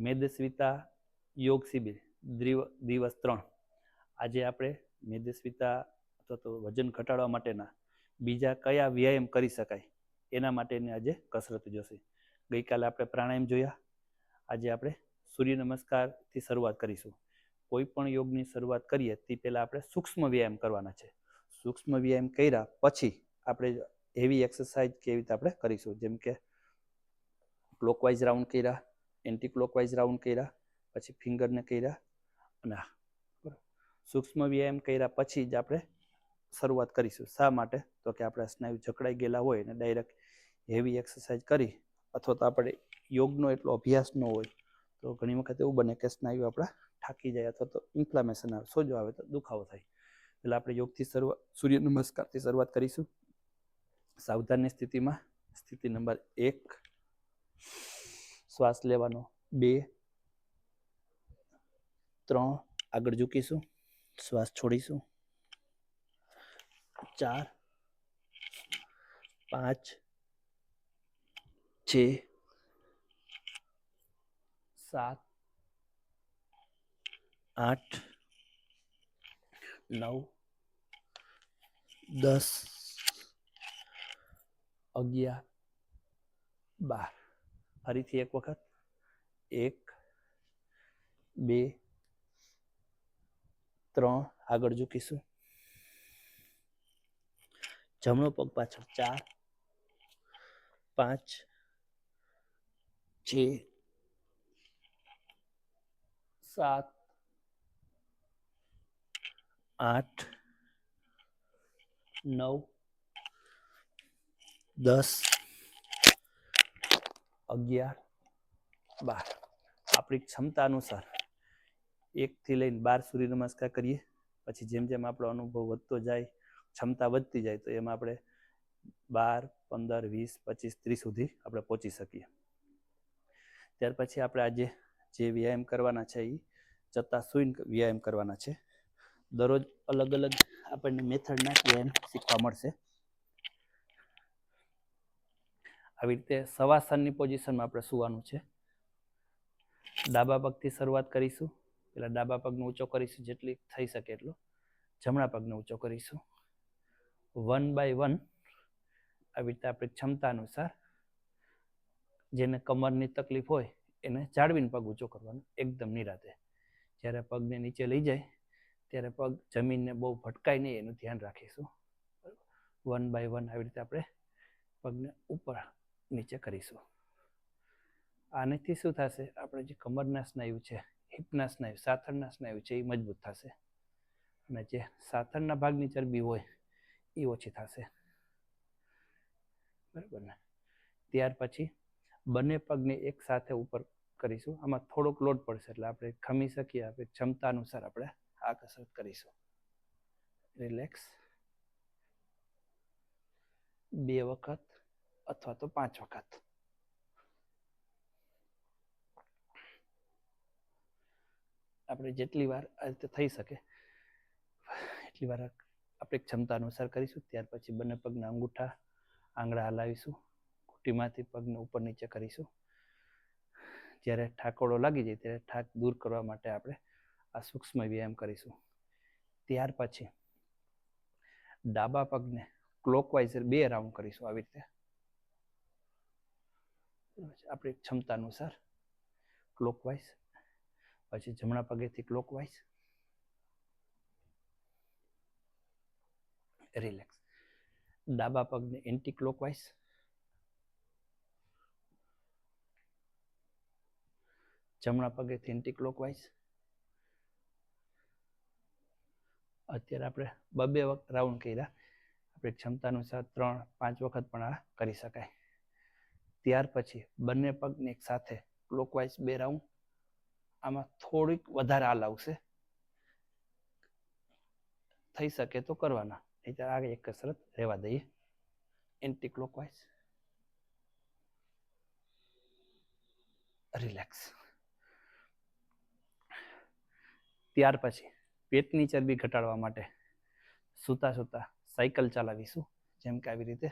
મેદસ્વિતા યોગ શિબિર દિવસ ત્રણ. આજે આપણે મેદસ્વિતા અથવા તો વજન ઘટાડવા માટેના બીજા કયા વ્યાયામ કરી શકાય એના માટેની આજે કસરત જોશે. ગઈકાલે આપણે પ્રાણાયામ જોયા. આજે આપણે સૂર્ય નમસ્કારથી શરૂઆત કરીશું. કોઈ પણ યોગની શરૂઆત કરીએ તે પહેલાં આપણે સૂક્ષ્મ વ્યાયામ કરવાના છે. સૂક્ષ્મ વ્યાયામ કર્યા પછી આપણે હેવી એક્સરસાઇઝ કેવી રીતે આપણે કરીશું? જેમ કે ક્લોકવાઇઝ રાઉન્ડ કર્યા એન્ટી ક્લોકવાઇઝ રાઉન્ડ કર્યા, પછી ફિંગરને કર્યા અને સૂક્ષ્મ વ્યાયામ કર્યા પછી જ આપણે શરૂઆત કરીશું. શા માટે? તો કે આપણા સ્નાયુ જકડાઈ ગયેલા હોય અને ડાયરેક્ટ હેવી એક્સરસાઇઝ કરી અથવા તો આપણે યોગનો એટલો અભ્યાસ ન હોય, તો ઘણી વખત એવું બને કે સ્નાયુ આપણા થાકી જાય અથવા તો ઇન્ફ્લામેશન આવે. સોજો આવે? તો દુખાવો થાય. એટલે આપણે યોગથી શરૂઆત સૂર્ય નમસ્કારથી શરૂઆત કરીશું. સાવધાનની સ્થિતિમાં, સ્થિતિ નંબર એક શ્વાસ લેવાનો. બે, ત્રણ, આગળ ઝૂકીશું, શ્વાસ છોડીશું. ચાર, પાંચ, છ, સાત, આઠ, નવ, દસ, અગિયાર, બાર. ફરીથી એક વખત. એક, બે, ત્રણ. આગળ ઝૂકીશું. જમણો પગ પાછળ ચાર. પાંચ. છ. સાત. આઠ. નવ. દસ. અગિયાર, બાર. આપણી ક્ષમતા અનુસાર એકથી લઈને બાર સૂર્ય નમસ્કાર કરીએ. પછી જેમ જેમ આપણો અનુભવ વધતો જાય, ક્ષમતા વધતી જાય, તો એમાં આપણે બાર, પંદર, વીસ, પચીસ, ત્રીસ સુધી આપણે પહોંચી શકીએ. ત્યાર પછી આપણે આજે જે વ્યાયામ કરવાના છે એ જતા સૂઈને વ્યાયામ કરવાના છે. દરરોજ અલગ અલગ આપણને મેથડના વ્યાયામ શીખવા મળશે. આવી રીતે સવાસનની પોઝિશનમાં આપણે સુવાનું છે. ડાબા પગથી શરૂઆત કરીશું. પેલા ડાબા પગને ઊંચો કરીશું, જેટલી થઈ શકે એટલો. જમણા પગને ઊંચો કરીશું. વન બાય વન આવી રીતે આપણી ક્ષમતા અનુસાર જેને કમરની તકલીફ હોય, એને જાળવીને પગ ઊંચો કરવાનો, એકદમ નિરાતે. જ્યારે પગને નીચે લઈ જાય, ત્યારે પગ જમીનને બહુ ભટકાય નહીં, એનું ધ્યાન રાખીશું. વન બાય વન આવી રીતે આપણે પગને ઉપર નીચે કરીશું. આનાથી શું થશે? આપણે જે કમરના સ્નાયુ છે, હિપના સ્નાયુ, સાથળના સ્નાયુ છે, એ મજબૂત થશે. અને જે સાથળના ભાગની ચરબી હોય, એ ઓછી થશે. બરાબર ને? ત્યાર પછી બંને પગને એક સાથે ઉપર કરીશું. આમાં થોડોક લોડ પડશે એટલે આપણે ખમી શકીએ, આપણે ક્ષમતા અનુસાર આપણે આ કસરત કરીશું. રિલેક્સ. બે વખત. અથવા તો પાંચ વખત. આપણે જેટલી વાર આ રીતે થઈ શકે, એટલી વાર આપણી ક્ષમતા અનુસાર કરીશું, ત્યાર પછી બંને પગના અંગૂઠા આંગળા હલાવીશું ઘૂંટીમાંથી પગને ઉપર નીચે કરીશું. જ્યારે ઠાકોડો લાગી જાય ત્યારે ઠાક દૂર કરવા માટે આપણે આ સૂક્ષ્મ વ્યાયામ કરીશું. ત્યાર પછી ડાબા પગને ક્લોકવાઇઝ બે રાઉન્ડ કરીશું આવી રીતે. આપણી ક્ષમતા અનુસાર ક્લોકવાઇઝ પછી જમણા પગેથી ક્લોકવાઇઝ રિલેક્સ ડાબા પગને એન્ટી ક્લોકવાઇઝ જમણા પગેથી એન્ટી ક્લોકવાઇઝ અત્યારે આપણે બબે વખત રાઉન્ડ કર્યા. આપણી ક્ષમતા અનુસાર ત્રણ, પાંચ વખત પણ આ કરી શકાય. ત્યાર પછી બંને પગને એક સાથે ક્લોકવાઇઝ બે રાઉન્ડ આમાં થોડીક વધારે હાલ આવશે. થઈ શકે તો કરવાના નહીં આગળ એક કસરત રહેવા દઈએ. એન્ટી ક્લોકવાઇઝ રિલેક્સ ત્યાર પછી પેટની ચરબી ઘટાડવા માટે સૂતા સૂતા સાયકલ ચલાવીશું. જેમ કે આવી રીતે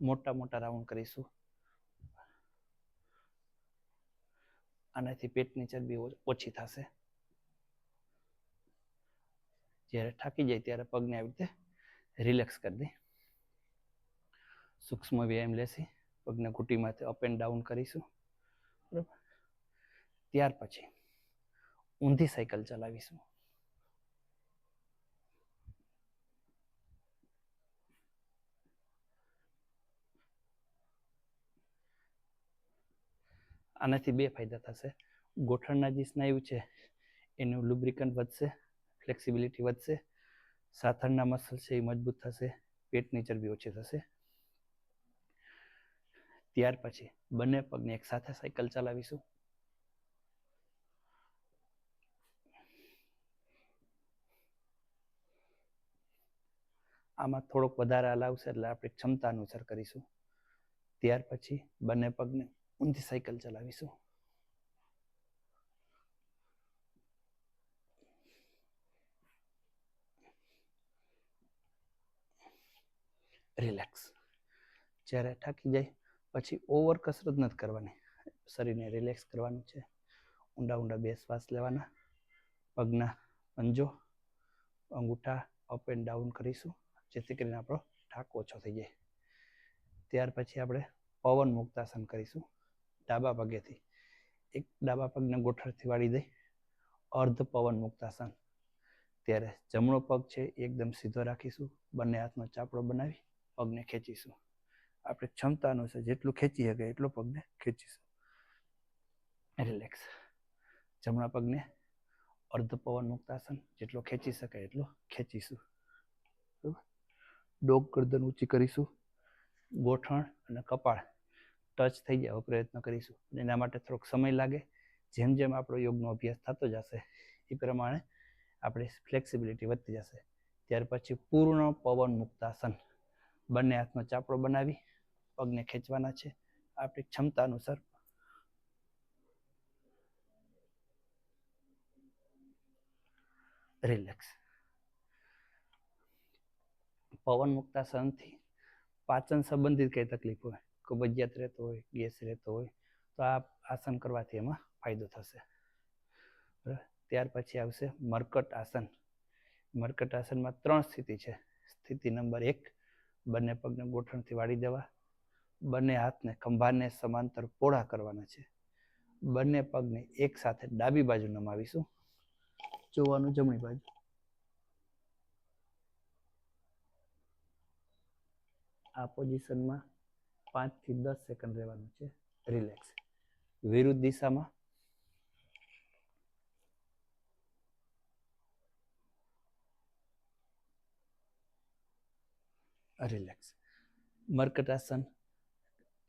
મોટા મોટા રાઉન્ડ કરીશું. આનાથી પેટની ચરબી ઓછી થશે. જ્યારે થાકી જાય ત્યારે પગને આવી રીતે રિલેક્સ કરી દે. સૂક્ષ્મ વ્યાયામ લેશી, પગને ઘૂંટીમાંથી અપ એન્ડ ડાઉન કરીશું. બરાબર? ત્યાર પછી ઊંધી સાયકલ ચલાવીશું. આનાથી બે ફાયદા થશે. ગોઠણના જે સ્નાયુ છે, એનું લુબ્રિકન વધશે, ફ્લેક્સિબિલિટી વધશે, સાથળના મસલ છે એ મજબૂત થશે, પેટની ચરબી ઓછી થશે. ત્યાર પછી બંને પગને એક સાથે સાયકલ ચલાવીશું. આમાં થોડોક વધારે હલાવશે એટલે આપણે ક્ષમતા અનુસાર કરીશું. ત્યાર પછી બંને પગને ઊંધી સાયકલ ચલાવીશું રિલેક્સ જ્યારે થાકી જાય, પછી ઓવર કસરત નથી કરવાની. શરીરને રિલેક્સ કરવાનું છે. ઊંડા ઊંડા બે શ્વાસ લેવાના, પગના પંજો, અંગૂઠા અપ એન્ડ ડાઉન કરીશું, જેથી કરીને આપણો થાક ઓછો થઈ જાય. ત્યાર પછી આપણે પવન મુક્તાસન કરીશું. ડાબા પગેથી. એક ડાબા પગને ગોઠણથી વાળી દઈ. અર્ધ પવન મુક્તાસન ત્યારે જમણો પગ છે એકદમ સીધો રાખીશું. બંને હાથનો ચાપડો બનાવી પગને ખેંચીશું. આપણે ક્ષમતા અનુસાર જેટલું ખેંચી શકે એટલો પગને ખેંચીશું. રિલેક્સ જમણા પગને અર્ધ પવન મુક્તાસન જેટલો ખેંચી શકાય એટલો ખેંચીશું. બરાબર? ડોગ ગરદન ઊંચી કરીશું. ગોઠણ અને કપાળ ટચ થઈ જાય એવો પ્રયત્ન કરીશું. એના માટે થોડોક સમય લાગે. જેમ જેમ આપણો યોગનો અભ્યાસ થતો જશે, એ પ્રમાણે આપણી ફ્લેક્સિબિલિટી વધતી જશે. ત્યાર પછી પૂર્ણ પવન મુક્તાસન. બંને હાથનો ચાપડો બનાવી, પગને ખેંચવાના છે. આપણી ક્ષમતા અનુસાર રિલેક્સ પવન મુક્તાસનથી પાચન સંબંધિત કઈ તકલીફ હોય કબજિયાત રહેતો હોય, ગેસ રહેતો હોય, તો આ આસન કરવાથી એમાં ફાયદો થશે. ત્યાર પછી આવશે મરકટ આસન. મરકટ આસનમાં ત્રણ સ્થિતિ છે. સ્થિતિ નંબર એક, બંને પગને ગોઠણથી વાળી દેવા. બંને હાથને ખંભાને સમાંતર પોળા કરવાના છે. બંને પગને એક સાથે ડાબી બાજુ નમાવીશું. જોવાનું જમણી બાજુ. આ પોઝિશનમાં પાંચથી દસ સેકન્ડ રહેવાનું છે. રિલેક્સ વિરુદ્ધ દિશામાં. રિલેક્સ મર્કટાસન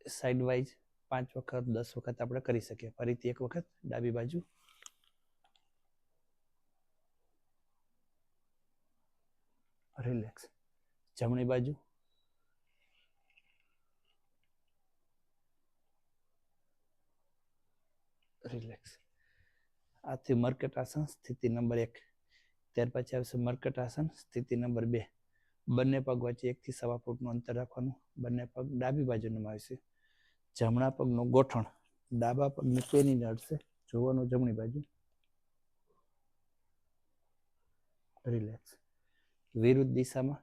સાઈડ વાઇઝ પાંચ વખત, દસ વખત આપણે કરી શકીએ. ફરીથી એક વખત, ડાબી બાજુ. રિલેક્સ જમણી બાજુ. રિલેક્સ આથી મર્કટ આસન સ્થિતિ નંબર એક. ત્યાર પછી આવશે મર્કટ આસન સ્થિતિ નંબર બે. બંને પગ વચ્ચે એકથી સવા ફૂટનું અંતર રાખવાનું. બંને પગ ડાબી બાજુ આવશે. જમણા પગનું ગોઠણ. ડાબા પગની પેનીને નડશે. જોવાનું જમણી બાજુ. રિલેક્સ વિરુદ્ધ દિશામાં.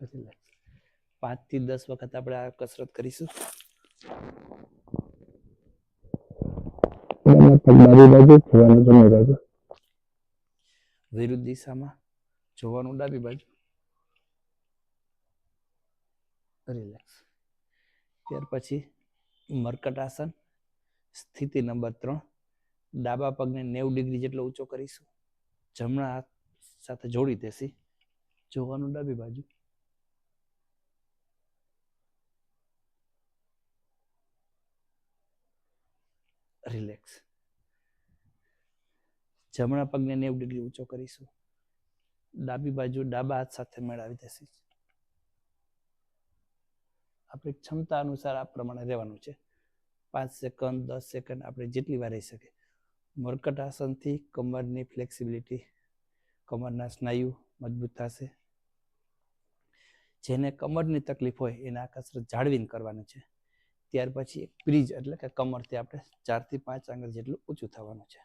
રિલેક્સ પાંચથી દસ વખત આપણે આ કસરત કરીશું. વિરુદ્ધ દિશામાં જોવાનું ડાબી બાજુ. રિલેક્સ ત્યાર પછી મર્કટ આસન. સ્થિતિ નંબર ત્રણ. ડાબા પગને નેવું ડિગ્રી જેટલો ઊંચો કરીશું. જમણા હાથ સાથે જોડી દેસી જોવાનું ડાબી બાજુ. રિલેક્સ જમણા પગને નેવ ડિગ્રી ઊંચો કરીશું. ડાબી બાજુ ડાબા હાથ સાથે મેળાવી દેસી આપણી ક્ષમતા અનુસાર આ પ્રમાણે રહેવાનું છે. પાંચ સેકન્ડ દસ સેકન્ડ આપણે જેટલી વાર રહી શકે. મર્કટ આસનથી કમરની ફ્લેક્સિબિલિટી કમરના સ્નાયુ મજબૂત થશે. જેને કમરની તકલીફ હોય એને આ કસરત જાળવીને કરવાની છે. ત્યાર પછી એક બ્રિજ એટલે કે કમરથી આપણે ચારથી પાંચ આંગળ જેટલું ઊંચું થવાનું છે.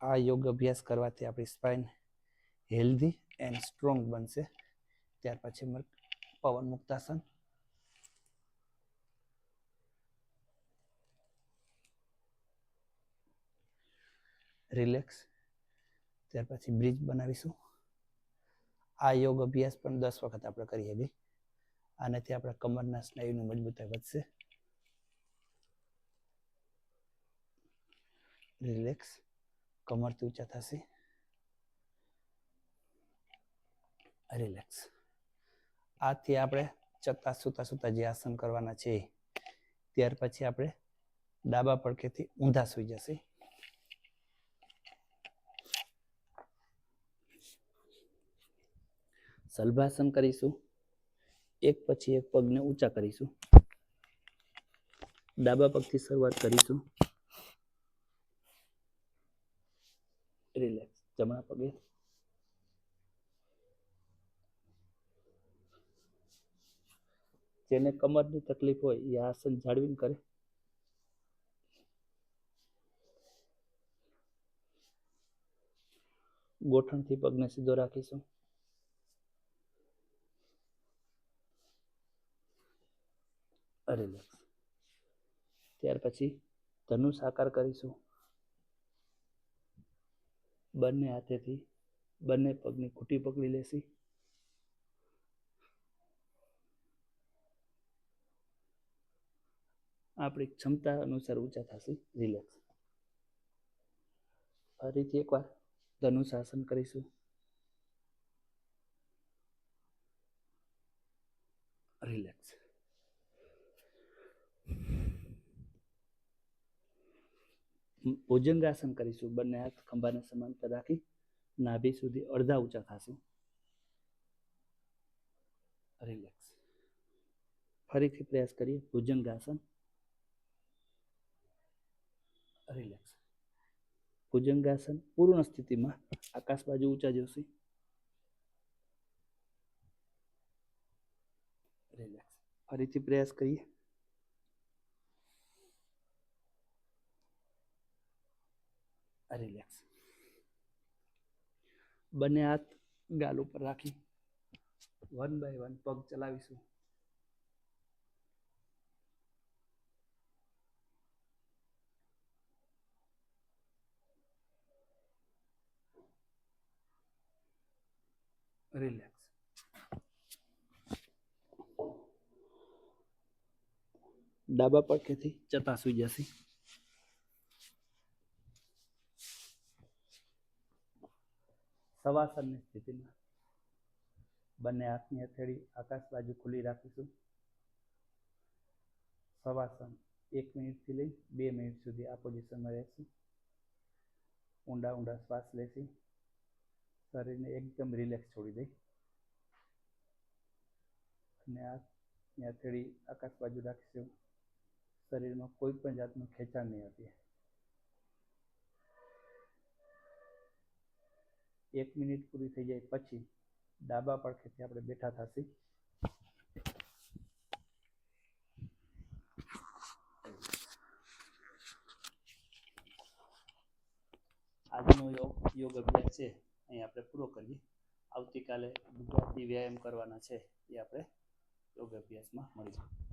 આ યોગ અભ્યાસ કરવાથી આપણી સ્પાઇન હેલ્ધી એન્ડ સ્ટ્રોંગ બનશે. ત્યાર પછી પવન મુક્તાસન. રિલેક્સ ત્યાર પછી બ્રિજ બનાવીશું. આ યોગ અભ્યાસ પણ દસ વખત આપણે કરીએ બી. આનાથી આપણા કમરના સ્નાયુની મજબૂતાઈ વધશે. રિલેક્સ કમરથી ઊંચા થશે. રિલેક્સ આથી આપણે ચત્તા સૂતા સૂતા જે આસન કરવાના છે, ત્યાર પછી આપણે ડાબા પડખેથી ઊંધા સૂઈ જશે. સલભાસન કરીશું. એક પછી એક પગને ઊંચા કરીશું. ડાબા પગથી શરૂઆત કરીશું. રિલેક્સ જમણા પગે. જેને કમરની તકલીફ હોય, એ આસન જાળવીને કરે. ગોઠણથી પગને સીધો રાખીશું. રિલેક્સ ત્યાર પછી ધનુ સાકાર કરીશું. બંને હાથેથી બંને પગની ઘૂંટી પકડી લેશી. આપણી ક્ષમતા અનુસાર ઊંચા થશે. રિલેક્સ ફરીથી એકવાર ધનુષ આસન કરીશું. રિલેક્સ ભુજંગાસન કરીશું બંને હાથ ખંભાને સમાંતર રાખી નાભી સુધી અડધા ઊંચા થશે રિલેક્સ ફરીથી પ્રયાસ કરીએ ભુજંગાસન રિલેક્સ ભુજંગાસન પૂર્ણ સ્થિતિમાં આકાશ બાજુ ઊંચા જશે રિલેક્સ ફરીથી પ્રયાસ કરીએ રિલેક્સ બંને હાથ ગાલ ઉપર રાખી. વન બાય વન પગ ચલાવીશું. રિલેક્સ ડાબા પડખેથી ચતા સુઈ જશે. સવાસનની સ્થિતિમાં બંને હાથની હથેળી આકાશ બાજુ ખુલ્લી રાખીશું. સવાસન એક મિનિટથી લઈ બે મિનિટ સુધી આ પોઝિશનમાં રહેશું. ઊંડા ઊંડા શ્વાસ લેશી. શરીરને એકદમ રિલેક્સ છોડી દઈ. અને હાથની હથેળી આકાશ બાજુ રાખીશું. શરીરમાં કોઈ પણ જાતનું ખેંચાણ નહીં આપીએ એક મિનિટ પૂરી થઈ જાય પછી ડાબા પડખેથી આપણે બેઠા થશે. આજનો યોગ યોગ અભ્યાસ છે, અહીં આપણે પૂરો કરીએ. આવતીકાલે ગુજરાતી વ્યાયામ કરવાના છે, એ આપણે યોગ અભ્યાસમાં મળીશું.